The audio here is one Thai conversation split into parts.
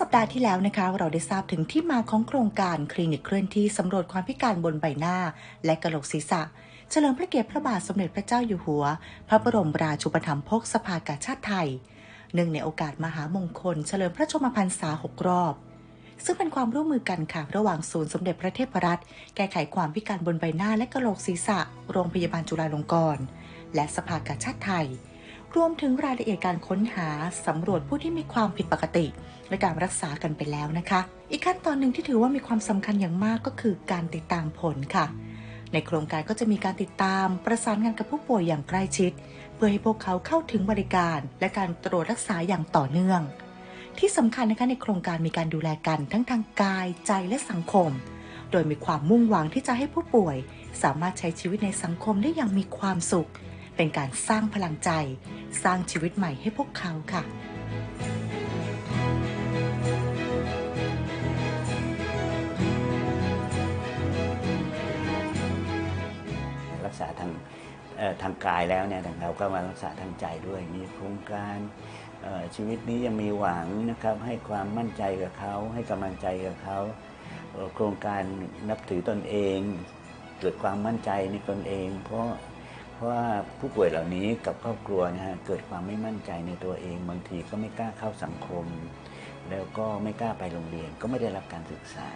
สัปดาห์ที่แล้วนะคะ เราได้ทราบถึงที่มาของโครงการคลินิกเคลื่อนที่สำรวจความพิการบนใบหน้า และกระโหลกศีรษะ เฉลิมพระเกียรติพระบาทสมเด็จพระเจ้าอยู่หัว พระบรมราชูปถัมภกสภากาชาติไทยเนื่องในโอกาสมหามงคล เฉลิมพระชมพรรษาหกรอบ ซึ่งเป็นความร่วมมือกันค่ะ ระหว่างศูนย์สมเด็จพระเทพรัตน์แก้ไขความพิการบนใบหน้าและกระโหลกศีรษะ โรงพยาบาลจุฬาลงกรณ์และสภากาชาติไทย รวมถึงรายละเอียดการค้นหาสำรวจผู้ที่มีความผิดปกติ และการรักษากันไปแล้วนะคะ อีกขั้นตอนหนึ่งที่ถือว่ามีความสำคัญอย่างมากก็คือการติดตามผลค่ะ ในโครงการก็จะมีการติดตามประสานงานกับผู้ป่วยอย่างใกล้ชิด เพื่อให้พวกเขาเข้าถึงบริการ และการตรวจรักษาอย่างต่อเนื่อง ที่สำคัญนะคะในโครงการมีการดูแลกันทั้งทางกายใจและสังคม โดยมีความมุ่งหวังที่จะให้ผู้ป่วย สามารถใช้ชีวิตในสังคมได้อย่างมีความสุข เป็นการสร้างพลังใจ สร้างชีวิตใหม่ให้พวกเขาค่ะรักษาทางทางกายแล้วเนี่ยทางเราก็มารักษาทางใจด้วยมีโครงการชีวิตนี้ยังมีหวังนะครับให้ความมั่นใจกับเขาให้กำลังใจกับเขาโครงการนับถือตนเอง เกิดความมั่นใจในตนเอง เพราะ เพราะว่าผู้ป่วยเหล่านี้กับครอบครัวนะฮะเกิดความไม่มั่นใจในตัวเอง บางทีก็ไม่กล้าเข้าสังคม แล้วก็ไม่กล้าไปโรงเรียน ก็ไม่ได้รับการศึกษา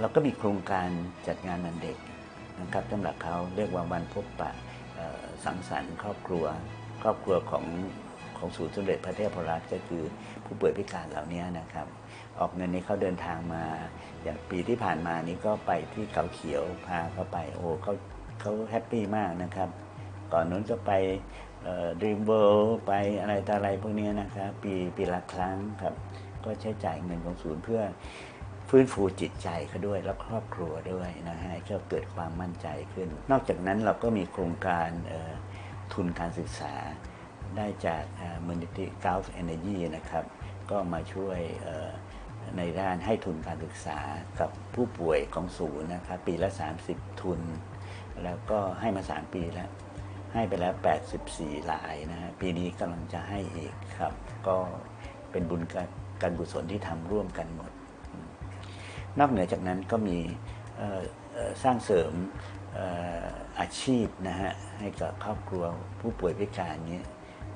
เราก็มีโครงการจัดงานวันเด็กนะครับสำหรับเขาเรียกว่าวันพบปะสังสรรค์ครอบครัว ครอบครัวของของศูนย์สมเด็จพระเทพรัตน์ก็คือผู้ป่วยพิการเหล่านี้นะครับ ออกเงินนี้เขาเดินทางมา อย่างปีที่ผ่านมานี้ก็ไปที่เขาเขียวพาเขาไปโอ้เขาเขาแฮปปี้มากนะครับ ก่อนนู้นก็ไปดีมเวิลไปอะไรต่ออะไรพวกนี้นะครับปีปีละครั้งครับ ก็ใช้จ่ายเงินของศูนย์เพื่อฟื้นฟูจิตใจเขาด้วยและครอบครัวด้วยนะฮะให้เขาเกิดความมั่นใจขึ้น นอกจากนั้นเราก็มีโครงการทุนการศึกษาได้จากมูลนิธิ Gulf Energy นะครับ ก็มาช่วยในด้านให้ทุนการศึกษากับผู้ป่วยของศูนย์นะครับ ปีละ 30 ทุน แล้วก็ให้มา 3 ปีแล้ว ให้ไปแล้ว 84รายนะฮะปีนี้กำลังจะให้อีกครับ ก็เป็นบุญการกุศลที่ทำร่วมกันหมด นอกเหนือจากนั้นก็มีสร้างเสริมอาชีพนะฮะให้กับครอบครัวผู้ป่วยพิการนี้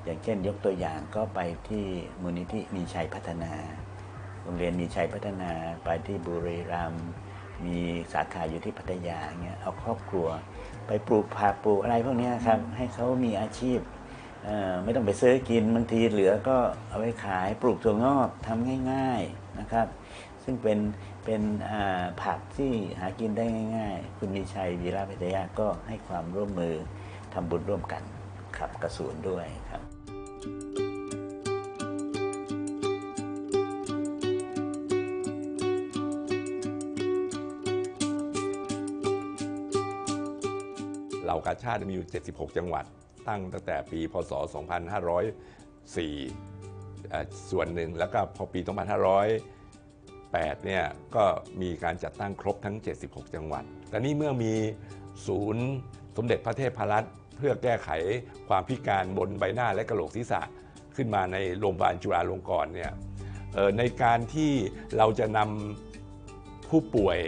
อย่างเช่นยกตัวอย่างก็ไปที่มูลนิธิมีชัยพัฒนา โรงเรียนมีชัยพัฒนาไปที่บุรีรัมย์ มีสาขาอยู่ที่พัทยาเงี้ยเอาครอบครัว ไปปลูกผักปลูกอะไรพวกนี้ครับให้เขามีอาชีพไม่ต้องไปซื้อกินบางทีเหลือก็เอาไว้ขายปลูกถั่วงอกทำง่าย ๆนะครับ ซึ่งเป็นเป็นผักที่หากินได้ง่าย ๆ คุณมีชัยวีระพิทยาก็ให้ความร่วมมือทำบุญร่วมกันครับกระสูนด้วยครับเห ล่ากาชาติมีอยู่ 76 จังหวัด ตั้งตั้งแต่ปี พศ 2504 ส่วนหนึ่งแล้วก็พอปี 2508 เนี่ยก็มีการจัดตั้งครบทั้ง 76 จังหวัด แต่นี่เมื่อมีศูนย์สมเด็จพระเทพรัตน์เพื่อแก้ไขความพิการบนใบหน้าและกระโหลกศีรษะขึ้นมาในโรงพยาบาลจุฬาลงกรณ์เนี่ยในการที่เราจะนำผู้ป่วย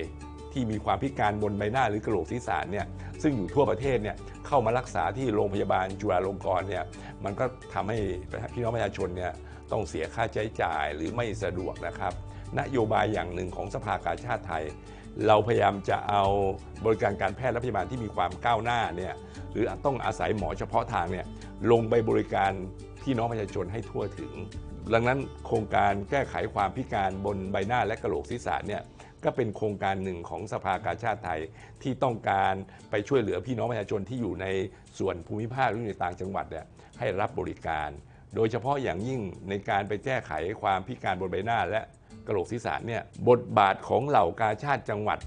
ที่มีความพิการบนใบหน้าหรือกระโหลกศีรษะเนี่ย ซึ่งอยู่ทั่วประเทศเนี่ยเข้ามารักษาที่โรงพยาบาลจุฬาลงกรณ์เนี่ยมันก็ทำให้พี่น้องประชาชนเนี่ยต้องเสียค่าใช้จ่ายหรือไม่สะดวกนะครับ นโยบายอย่างหนึ่งของสภากาชาติไทย เราพยายามจะเอาบริการการแพทย์และพยาบาลที่มีความก้าวหน้าเนี่ยหรือต้องอาศัยหมอเฉพาะทางเนี่ยลงไปบริการพี่น้องประชาชนให้ทั่วถึง ดังนั้นโครงการแก้ไขความพิการบนใบหน้าและกระโหลกศีรษะเนี่ย ก็เป็นโครงการหนึ่งของสภากาชาติไทยที่ต้องการไปช่วยเหลือพี่น้องประชาชนที่อยู่ในส่วนภูมิภาคหรือในต่างจังหวัดเนี่ยให้รับบริการ โดยเฉพาะอย่างยิ่งในการไปแก้ไขความพิการบนใบหน้าและกระโหลกศีรษะเนี่ยบทบาทของเหล่ากาชาติจังหวัด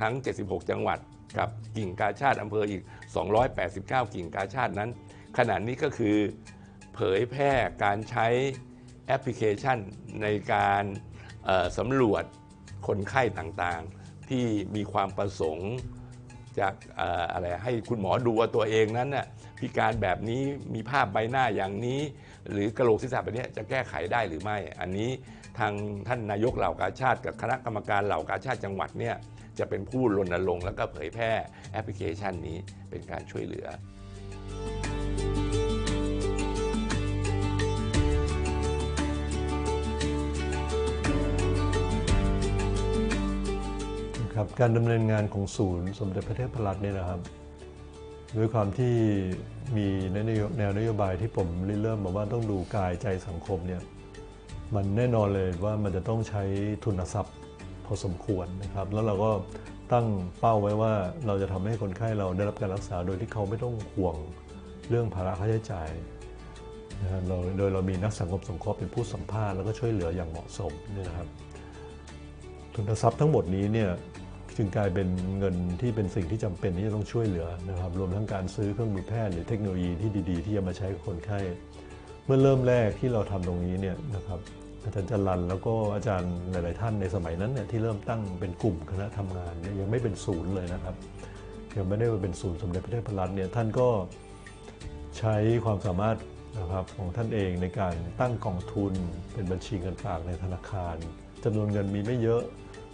ทั้ง 76 จังหวัดกับกิ่งกาชาติอำเภออีก 289 กิ่งกาชาตินั้น ขณะนี้ก็คือเผยแพร่การใช้แอปพลิเคชันในการสำรวจ คนไข้ต่างๆ ที่มีความประสงค์จากเอ่ออะไรให้คุณหมอดูว่าตัวเองนั้นน่ะพิการแบบนี้มีภาพใบหน้าอย่างนี้ หรือกระโหลกศีรษะแบบนี้จะแก้ไขได้หรือไม่ อันนี้ทางท่านนายกเหล่ากาชาติกับคณะกรรมการเหล่ากาชาติจังหวัดเนี่ยจะเป็นผู้รณรงค์แล้วก็เผยแพร่แอปพลิเคชันนี้เป็นการช่วยเหลือ ครับการดำเนินงานของศูนย์สมเด็จพระเทพรัตน์เนี่ยนะครับด้วยความที่มีแนวนโยบายที่ผมเริ่มมาว่าต้องดูกายใจสังคมเนี่ยมันแน่นอนเลยว่ามันจะต้องใช้ทุนทรัพย์พอสมควรนะครับ แล้วเราก็ตั้งเป้าไว้ว่าเราจะทำให้คนไข้เราได้รับการรักษาโดยที่เขาไม่ต้องห่วงเรื่องภาระค่าใช้จ่ายนะฮะเรโดยเรามีนักสังคมสงเคราะห์เป็นผู้สัมภาษณ์แล้วก็ช่วยเหลืออย่างเหมาะสมเนี่ยนะครับ ทุนทรัพย์ทั้งหมดนี้เนี่ย จึงกลายเป็นเงินที่เป็นสิ่งที่จำเป็นที่จะต้องช่วยเหลือนะครับรวมทั้งการซื้อเครื่องมือแพทย์หรือเทคโนโลยีที่ดีๆ ที่จะมาใช้กับคนไข้ เมื่อเริ่มแรกที่เราทำตรงนี้เนี่ยนะครับอาจารย์จรันแล้วก็อาจารย์หลาย ๆ ท่านในสมัยนั้นเนี่ยที่เริ่มตั้งเป็นกลุ่มคณะทำงานยยังไม่เป็นศูนย์เลยนะครับยังไม่ได้มาเป็นศูนย์สมเด็จพระเทพรัตน์เนี่ยท่านก็ใช้ความสามารถนะครับของท่านเองในการตั้งกองทุนเป็นบัญชีเงินฝากในธนาคารจำนวนเงินมีไม่เยอะ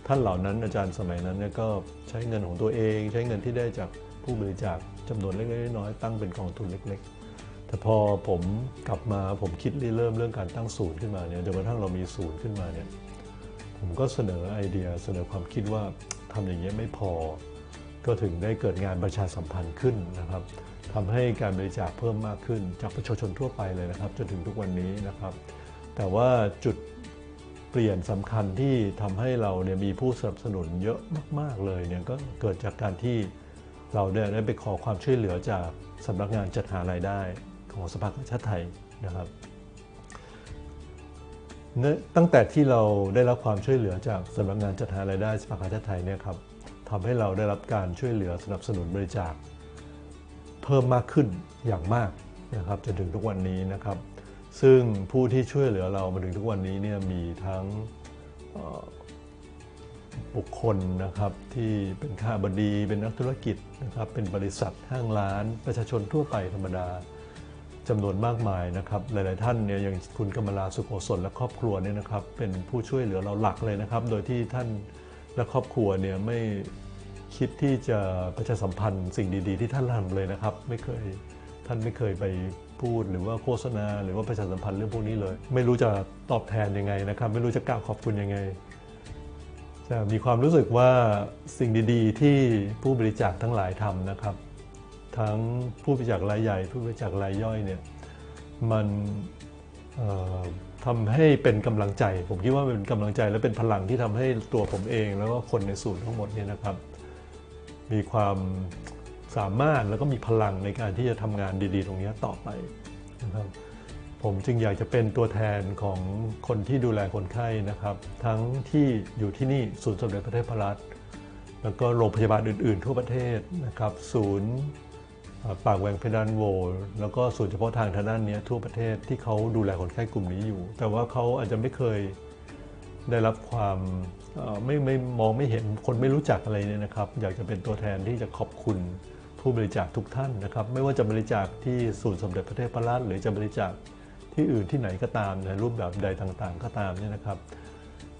ท่านเหล่านั้นอาจารย์สมัยนั้นเนี่ยก็ใช้เงินของตัวเอง ใช้เงินที่ได้จากผู้บริจาคจำนวนเล็กๆน้อยๆตั้งเป็นกองทุนเล็ก ๆ แต่พอผมกลับมาผมคิดเริ่มเรื่องการตั้งศูนย์ขึ้นมาเนี่ยจนกระทั่งเรามีศูนย์ขึ้นมาเนี่ยผมก็เสนอไอเดียเสนอความคิดว่าทำอย่างนี้ยไม่พอ ก็ถึงได้เกิดงานประชาสัมพันธ์ขึ้นนะครับทำให้การบริจาคเพิ่มมากขึ้นจากประชาชนทั่วไปเลยนะครับ จนถึงทุกวันนี้นะครับ แต่ว่าจุด เปลี่ยนสำคัญที่ทำให้เราเนี่ยมีผู้สนับสนุนเยอะมากๆเลยเนี่ยก็เกิดจากการที่เราเนี่ยได้ไปขอความช่วยเหลือจากสำนักงานจัดหารายได้ของสภากาชาติไทยนะครับเนื่อตั้งแต่ที่เราได้รับความช่วยเหลือจากสำนักงานจัดหารายได้สภากาชาติไทยเนี่ยครับทำให้เราได้รับการช่วยเหลือสนับสนุนบริจาคเพิ่มมากขึ้นอย่างมากนะครับจนถึงทุกวันนี้นะครับ ซึ่งผู้ที่ช่วยเหลือเรามาถึงทุกวันนี้เนี่ยมีทั้งบุคคลนะครับที่เป็นข้าบดี เป็นนักธุรกิจนะครับเป็นบริษัทห้างร้าน ประชาชนทั่วไปธรรมดาจำนวนมากมายนะครับ หลาย ๆ ท่านเนี่ยอย่างคุณกมลาสุโขสนและครอบครัวเนี่ยนะครับเป็นผู้ช่วยเหลือเราหลักเลยนะครับ โดยที่ท่านและครอบครัวเนี่ยไม่คิดที่จะประชาสัมพันธ์สิ่งดี ๆ ที่ท่านทำเลยนะครับ ไม่เคยท่านไม่เคยไป พูดหรือว่าโฆษณา หรือว่าประชาสัมพันธ์เรื่องพวกนี้เลย ไม่รู้จะตอบแทนยังไงนะครับ ไม่รู้จะกล่าวขอบคุณยังไง จะมีความรู้สึกว่าสิ่งดี ๆ ที่ผู้บริจาคทั้งหลายทำนะครับ ทั้งผู้บริจาครายใหญ่ ผู้บริจาครายย่อยเนี่ยมันทำให้เป็นกำลังใจ ผมคิดว่าเป็นกำลังใจและเป็นพลังที่ทำให้ตัวผมเอง แล้วก็คนในศูนย์ทั้งหมดเนี่ยนะครับ มีความ สามารถแล้วก็มีพลังในการที่จะทำงานดี ๆ ตรงนี้ต่อไปนะครับผมจึงอยากจะเป็นตัวแทนของคนที่ดูแลคนไข้นะครับ ทั้งที่อยู่ที่นี่ศูนย์สมเด็จพระเทพรัตน์แล้วก็โรงพยาบาลอื่น ๆ ทั่วประเทศนะครับ ศูนย์ปากแหวงเพดานโวแล้วก็ศูนย์เฉพาะทางทางด้านนี้ทั่วประเทศที่เขาดูแลคนไข้กลุ่มนี้อยู่ แต่ว่าเขาอาจจะไม่เคยได้รับความไม่ไม่มองไม่เห็นคนไม่รู้จักอะไรเนี่ยนะครับ อยากจะเป็นตัวแทนที่จะขอบคุณ ผู้บริจาคทุกท่านนะครับ ไม่ว่าจะบริจาคที่ศูนย์สมเด็จพระเทพรัตน์หรือจะบริจาคที่อื่นที่ไหนก็ตามในรูปแบบใดต่างๆ ก็ตามเนี่ยนะครับ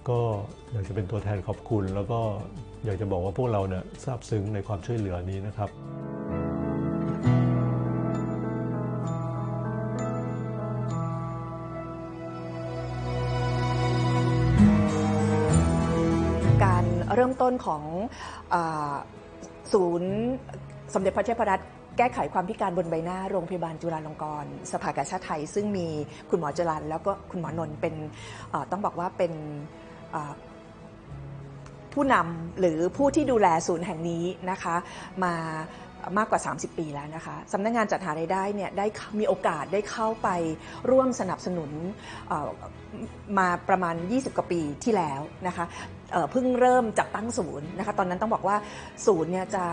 ก็อยากจะเป็นตัวแทนขอบคุณ แล้วก็อยากจะบอกว่าพวกเราเนี่ยซาบซึ้งในความช่วยเหลือนี้นะครับการเริ่มต้นของอศูนย์ สมเด็จพระเทพรัตน์แก้ไขความพิการบนใบหน้าโรงพยาบาลจุฬาลงกรณ์สภากาชาติไทย ซึ่งมีคุณหมอจรันแล้วก็คุณหมอนนท์เป็นต้องบอกว่าเป็นผู้นำหรือผู้ที่ดูแลศูนย์แห่งนี้นะคะมามากกว่า 30 ปีแล้วนะคะสำนักงานจัดหารายได้เนี่ยได้มีโอกาสได้เข้าไปร่วมสนับสนุนมาประมาณ 20 กว่าปีที่แล้วนะคะเพิ่งเริ่มจัดตั้งศูนย์นะคะตอนนั้นต้องบอกว่าศูนย์เนี่ยจะ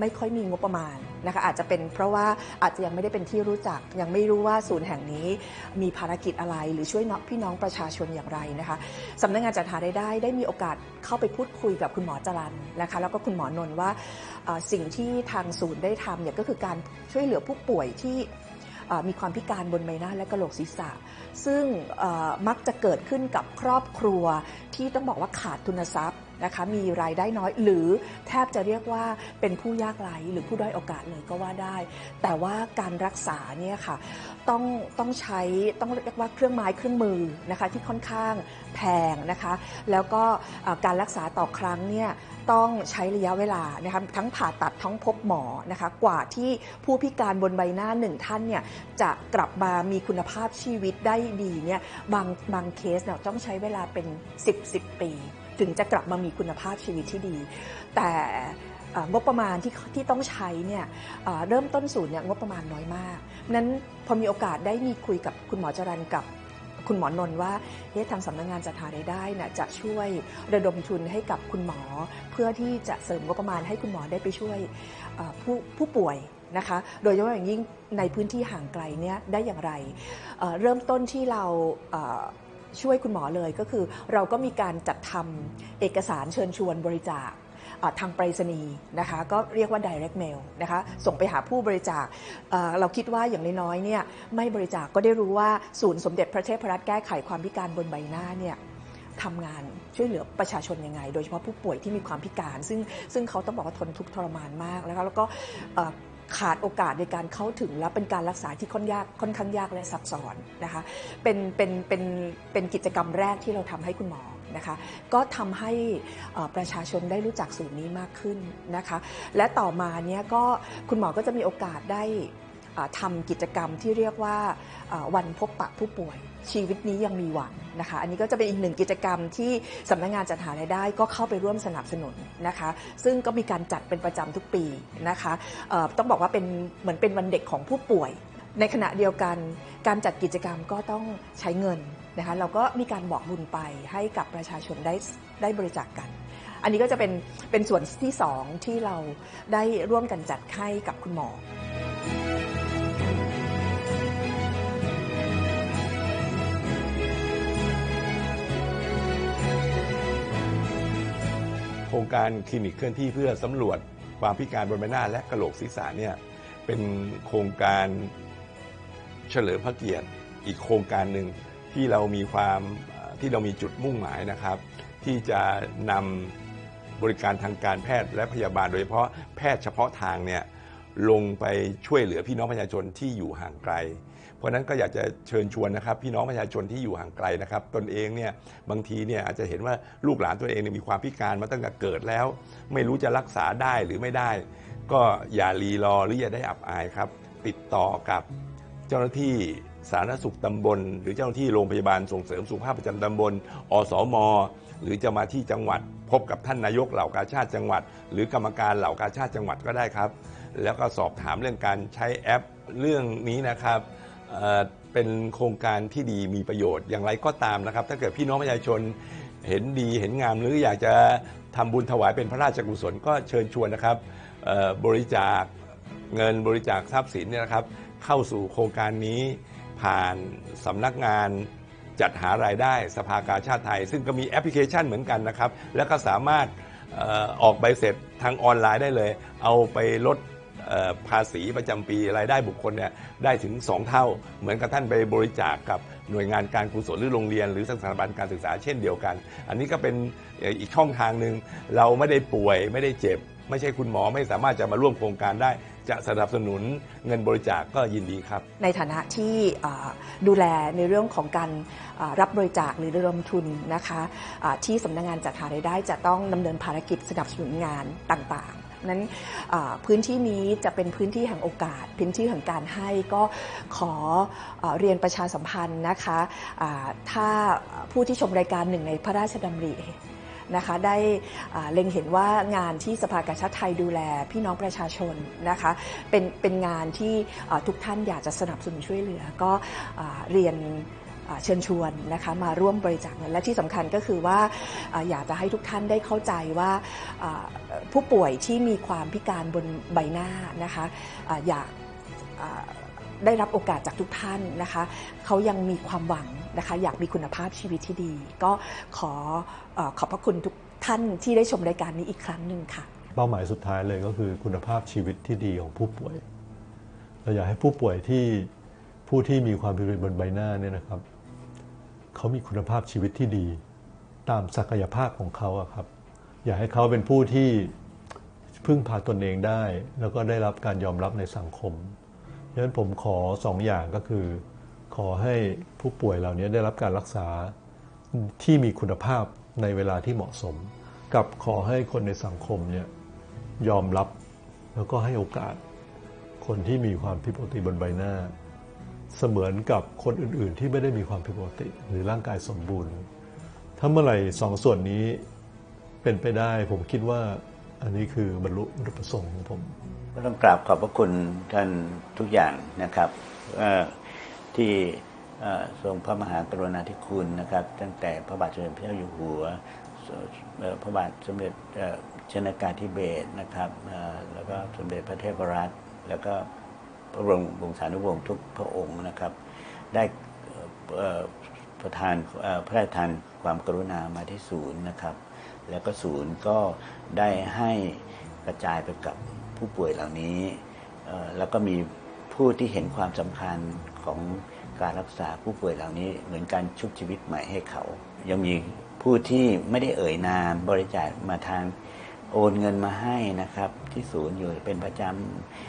ไม่ค่อยมีงบประมาณนะคะอาจจะเป็นเพราะว่าอาจจะยังไม่ได้เป็นที่รู้จัก ยังไม่รู้ว่าศูนย์แห่งนี้มีภารกิจอะไรหรือช่วยน้องพี่น้องประชาชนอย่างไรนะคะสำนักงานจัดหารายได้ได้มีโอกาสเข้าไปพูดคุยกับคุณหมอจรันนะคะแล้วก็คุณหมอนนท์ว่าสิ่งที่ทางศูนย์ได้ทำเนี่ยก็คือการช่วยเหลือผู้ป่วยที่ มีความพิการบนใบหน้าและกระโหลกศีรษะ ซึ่งมักจะเกิดขึ้นกับครอบครัวที่ต้องบอกว่าขาดทุนทรัพย์นะคะมีรายได้น้อยหรือแทบจะเรียกว่าเป็นผู้ยากไร้หรือผู้ด้อยโอกาสเลยก็ว่าได้ แต่ว่าการรักษาเนี่ยค่ะต้องต้องใช้ต้องเรียกว่าเครื่องไม้เครื่องมือนะคะที่ค่อนข้างแพงนะคะ แล้วก็การรักษาต่อครั้งเนี่ย ต้องใช้ระยะเวลานะคะทั้งผ่าตัดทั้งพบหมอนะคะกว่าที่ผู้พิการบนใบหน้าหนึ่งท่านเนี่ยจะกลับมามีคุณภาพชีวิตได้ดีเนี่ยบางบางเคสเนี่ยต้องใช้เวลาเป็น 10 10 ปี ถึงจะกลับมามีคุณภาพชีวิตที่ดี แต่งบประมาณที่ที่ต้องใช้เนี่ยเอ่อเริ่มต้นศูนย์เนี่ยงบประมาณน้อยมาก นั้นพอมีโอกาสได้มีคุยกับคุณหมอจรันกับ คุณหมอนนท์ว่าเอ๊ะทางสำนักงานจัดหารายได้เนี่ยจะช่วยระดมทุนให้กับคุณหมอ เพื่อที่จะเสริมงบประมาณให้คุณหมอได้ไปช่วยผู้ผู้ป่วยนะคะ โดยเฉพาะอย่างยิ่งในพื้นที่ห่างไกลเนี่ยได้อย่างไรเเริ่มต้นที่เราช่วยคุณหมอเลยก็คือ เราก็มีการจัดทำเอกสารเชิญชวนบริจาค ทางไปรษณีย์นะคะก็เรียกว่า direct mail นะคะส่งไปหาผู้บริจาคเราคิดว่าอย่างน้อยๆเนี่ยไม่บริจาคก็ได้รู้ว่าศูนย์สมเด็จพระเทพรัตน์แก้ไขความพิการบนใบหน้าเนี่ยทำงานช่วยเหลือประชาชนยังไง โดยเฉพาะผู้ป่วยที่มีความพิการ ซึ่งซึ่งเขาต้องบอกว่าทนทุกข์ทรมานมากแล้วก็แล้วก็ขาดโอกาสในการเข้าถึงและเป็นการรักษาที่ค่อนยากค่อนข้างยากและซับซ้อนนะคะเป็นเป็นเป็นเป็นกิจกรรมแรกที่เราทำให้คุณหมอ นะคะ ก็ทำให้ประชาชนได้รู้จักศูนย์นี้มากขึ้นนะคะ และต่อมาเนี่ยก็คุณหมอก็จะมีโอกาสได้ทำกิจกรรมที่เรียกว่าวันพบปะผู้ป่วย ชีวิตนี้ยังมีหวังนะคะ อันนี้ก็จะเป็นอีกหนึ่งกิจกรรมที่สำนักงานจัดหารายได้ก็เข้าไปร่วมสนับสนุนนะคะ ซึ่งก็มีการจัดเป็นประจำทุกปีนะคะต้องบอกว่าเป็นเหมือนเป็นวันเด็กของผู้ป่วย ในขณะเดียวกันการจัดกิจกรรมก็ต้องใช้เงิน นะคะเราก็มีการบอกบุญไปให้กับประชาชนได้ได้บริจาคกกัน อันนี้ก็จะเป็นเป็นส่วนที่สองที่เราได้ร่วมกันจัดให้กับคุณหมอโครงการคลินิกเคลื่อนที่เพื่อสำรวจความพิการบนใบหน้าและกระโหลกศีรษะเนี่ยเป็นโครงการเฉลิมพระเกียรติอีกโครงการหนึ่ง ที่เรามีความที่เรามีจุดมุ่งหมายนะครับ ที่จะนำบริการทางการแพทย์และพยาบาลโดยเฉพาะแพทย์เฉพาะทางเนี่ยลงไปช่วยเหลือพี่น้องประชาชนที่อยู่ห่างไกล เพราะฉะนั้นก็อยากจะเชิญชวนนะครับ พี่น้องประชาชนที่อยู่ห่างไกลนะครับตนเองเนี่ยบางทีเนี่ยอาจจะเห็นว่าลูกหลานตัวเองเนี่ยมีความพิการมาตั้งแต่เกิดแล้ว ไม่รู้จะรักษาได้หรือไม่ได้ ก็อย่ารีรอหรืออย่าได้อับอายครับ ติดต่อกับเจ้าหน้าที่ สาธารณสุขตำบล หรือเจ้าหน้าที่โรงพยาบาลส่งเสริมสุขภาพประจำตำบล อสม หรือจะมาที่จังหวัด พบกับท่านนายกเหล่ากาชาติจังหวัด หรือกรรมการเหล่ากาชาติจังหวัดก็ได้ครับ แล้วก็สอบถามเรื่องการใช้แอปเรื่องนี้นะครับเเป็นโครงการที่ดีมีประโยชน์อย่างไรก็ตามนะครับ ถ้าเกิดพี่น้องประชาชนเห็นดีเห็นงามหรืออยากจะทำบุญถวายเป็นพระราชกุศลก็เชิญชวนนะครับบริจาคเงินบริจาคทรัพย์สินเนี่ยนะครับ เข้าสู่โครงการนี้ ผ่านสำนักงานจัดหารายได้สภากาชาติไทย ซึ่งก็มีแอปพลิเคชันเหมือนกันนะครับ แล้วก็สามารถออกใบเสร็จทางออนไลน์ได้เลย เอาไปลดภาษีประจำปีรายได้บุคคลเนี่ยได้ถึง 2 เท่า เหมือนกับท่านไปบริจาคกับหน่วยงานการกุศลหรือโรงเรียน หรือสถาบันการศึกษาเช่นเดียวกัน อันนี้ก็เป็นอีกช่องทางหนึ่งเราไม่ได้ป่วยไม่ได้เจ็บ ไม่ใช่คุณหมอไม่สามารถจะมาร่วมโครงการได้ จะสนับสนุนเงินบริจาคก็ยินดีครับ ในฐานะที่ดูแลในเรื่องของการรับบริจาคหรือระดมทุนนะคะอ่าที่สำนักงานจัดหารายได้จะต้องดำเนินภารกิจสนับสนุนงานต่างๆนั้นพื้นที่นี้จะเป็นพื้นที่แห่งโอกาส พื้นที่แห่งการให้ก็ขอเอเรียนประชาสัมพันธ์นะคะถ้าผู้ที่ชมรายการหนึ่งในพระราชดำริ นะคะได้เล็งเห็นว่างานที่สภากาชาติไทยดูแล พี่น้องประชาชนนะคะเป็นเป็นงานที่ทุกท่านอยากจะสนับสนุนช่วยเหลือ ก็อเรียนเชิญชวนนะคะมาร่วมบริจาคเงินและที่สำคัญก็คือว่าอยากจะให้ทุกท่านได้เข้าใจว่าผู้ป่วยที่มีความพิการบนใบหน้านะคะอยาก ได้รับโอกาสจากทุกท่านนะคะเขายังมีความหวังนะคะอยากมีคุณภาพชีวิตที่ดี ก็ขออขอบพระคุณทุกท่านที่ได้ชมรายการนี้อีกครั้งหนึ่งค่ะ เป้าหมายสุดท้ายเลยก็คือคุณภาพชีวิตที่ดีของผู้ป่วย เราอยากให้ผู้ป่วยที่ผู้ที่มีความผิดปกติบนใบหน้าเนี่ยนะครับเขามีคุณภาพชีวิตที่ดี ตามศักยภาพของเขาครับ อยากให้เขาเป็นผู้ที่พึ่งพาตนเองได้ แล้วก็ได้รับการยอมรับในสังคม ดังนั้นผมขอสองอย่างก็คือ ขอให้ผู้ป่วยเหล่านี้ได้รับการรักษาที่มีคุณภาพในเวลาที่เหมาะสม กับขอให้คนในสังคมเนี่ยยอมรับแล้วก็ให้โอกาส คนที่มีความผิดปกติบนใบหน้า เสมือนกับคนอื่น ๆ ที่ไม่ได้มีความผิดปกติ หรือร่างกายสมบูรณ์ ถ้าเมื่อไหร่สองส่วนนี้เป็นไปได้ ผมคิดว่าอันนี้คือบรรลุประสงค์ของผม ก็ต้องกราบขอบพระคุณท่านทุกอย่างนะครับที่ทรงพระมหากรุณาธิคุณนะครับ ตั้งแต่พระบาทสมเด็จพระเจ้าอยู่หัวพระบาทสมเด็จชนากาธิเบศนะครับแล้วก็สมเด็จพระเทพรัตน์แล้วก็พระบรมวงศานุวงศ์ทุกพระองค์นะครับ ได้ประทานพระราชทานความกรุณามาที่ศูนย์นะครับ แล้วก็ศูนย์ก็ได้ให้กระจายไปกับ ผู้ป่วยเหล่านี้ แล้วก็มีผู้ที่เห็นความสำคัญของการรักษาผู้ป่วยเหล่านี้ เหมือนการชุบชีวิตใหม่ให้เขา ยังมีผู้ที่ไม่ได้เอ่ยนามบริจาคมาทางโอนเงินมาให้นะครับ ที่ศูนย์อยู่เป็นประจ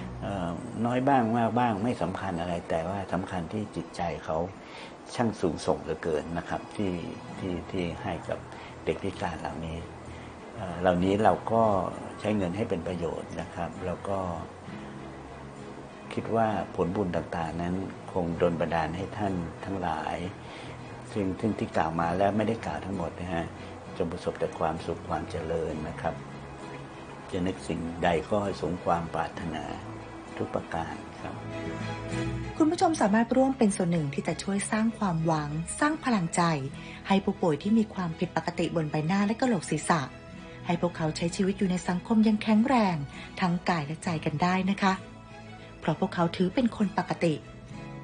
ำน้อยบ้างมากบ้างไม่สำคัญอะไร แต่ว่าสำคัญที่จิตใจเขาช่างสูงส่งเหลือเกินนะครับ ที่ที่ที่ให้กับเด็กพิการเหล่านี้ เหล่านี้เราก็ใช้เงินให้เป็นประโยชน์นะครับ แล้วก็คิดว่าผลบุญต่างๆ นั้นคงดลบันดาลให้ท่านทั้งหลาย ซึ่งซึ่งที่กล่าวมาแล้วไม่ได้กล่าวทั้งหมดนะฮะจงประสบแต่ความสุขความเจริญนะครับ จะนึกสิ่งใดก็ให้สมความปรารถนาทุกประการครับ คุณผู้ชมสามารถร่วมเป็นส่วนหนึ่งที่จะช่วยสร้างความหวัง สร้างพลังใจ ให้ผู้ป่วยที่มีความผิดปกติบนใบหน้าและกระโหลกศีรษะ ให้พวกเขาใช้ชีวิตอยู่ในสังคมยังแข็งแรง ทั้งกายและใจกันได้นะคะ เพราะพวกเขาถือเป็นคนปกติ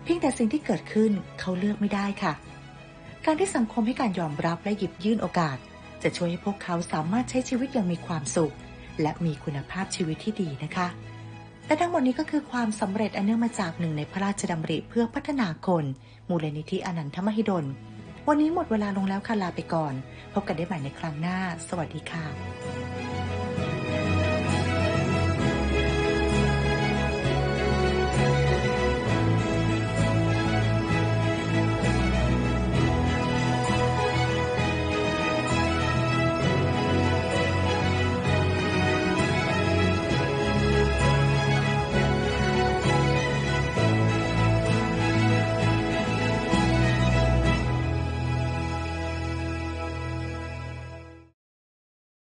เพียงแต่สิ่งที่เกิดขึ้นเขาเลือกไม่ได้ค่ะ การที่สังคมให้การยอมรับและหยิบยื่นโอกาส จะช่วยให้พวกเขาสามารถใช้ชีวิตอย่างมีความสุข และมีคุณภาพชีวิตที่ดีนะคะและทั้งหมดนี้ก็คือความสำเร็จอันเนื่องมาจากหนึ่งในพระราชดำริเพื่อพัฒนาคน มูลนิธิอนันทมหิดล วันนี้หมดเวลาลงแล้วค่ะลาไปก่อน พบกันได้ใหม่ในครั้งหน้า สวัสดีค่ะ